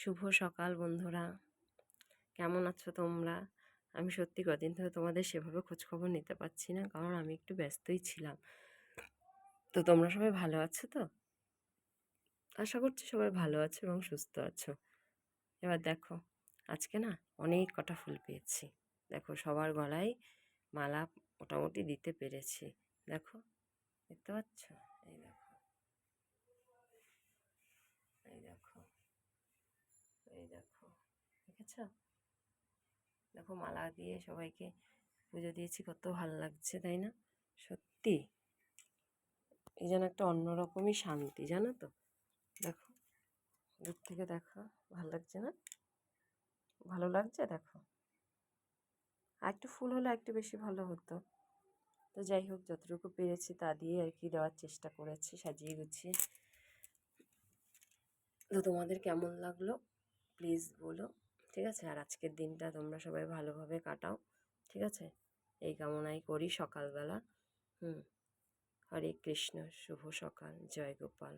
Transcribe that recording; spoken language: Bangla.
শুভ সকাল বন্ধুরা। কেমন আছো তোমরা? আমি সত্যি কদিন ধরে তোমাদের সেভাবে খোঁজখবর নিতে পারছি না, কারণ আমি একটু ব্যস্তই ছিলাম। তো তোমরা সবাই ভালো আছো তো? আশা করছি সবাই ভালো আছো এবং সুস্থ আছো। এবার দেখো, আজকে না অনেক কটা ফুল পেয়েছি। দেখো, সবার গলায় মালা মোটামুটি দিতে পেরেছি। দেখো, দেখতে পাচ্ছ? এই দেখো এই দেখো। দেখো দেখেছ দেখো, মালা দিয়ে সবাইকে পুজো দিয়েছি, কত ভালো লাগছে, তাই না? সত্যি। এই যেন একটা অন্যরকমই শান্তি, জানো তো? দেখো, দূর থেকে দেখো, ভালো লাগছে না? ভালো লাগছে? দেখো। আর একটু ফুল হলে একটু বেশি ভালো হতো। তো যাই হোক, যতটুকু পেরেছি তা দিয়ে আর কি দেওয়ার চেষ্টা করেছি, সাজিয়ে গুছিয়ে। তো তোমাদের কেমন লাগল? প্লিজ বলো। ঠিক আছে? আর আজকের দিনটা তোমরা সবাই ভালোভাবে কাটাও। ঠিক আছে? এই কামনাই করি সকালবেলা। হুম। হরে কৃষ্ণ। শুভ সকাল। জয় গোপাল।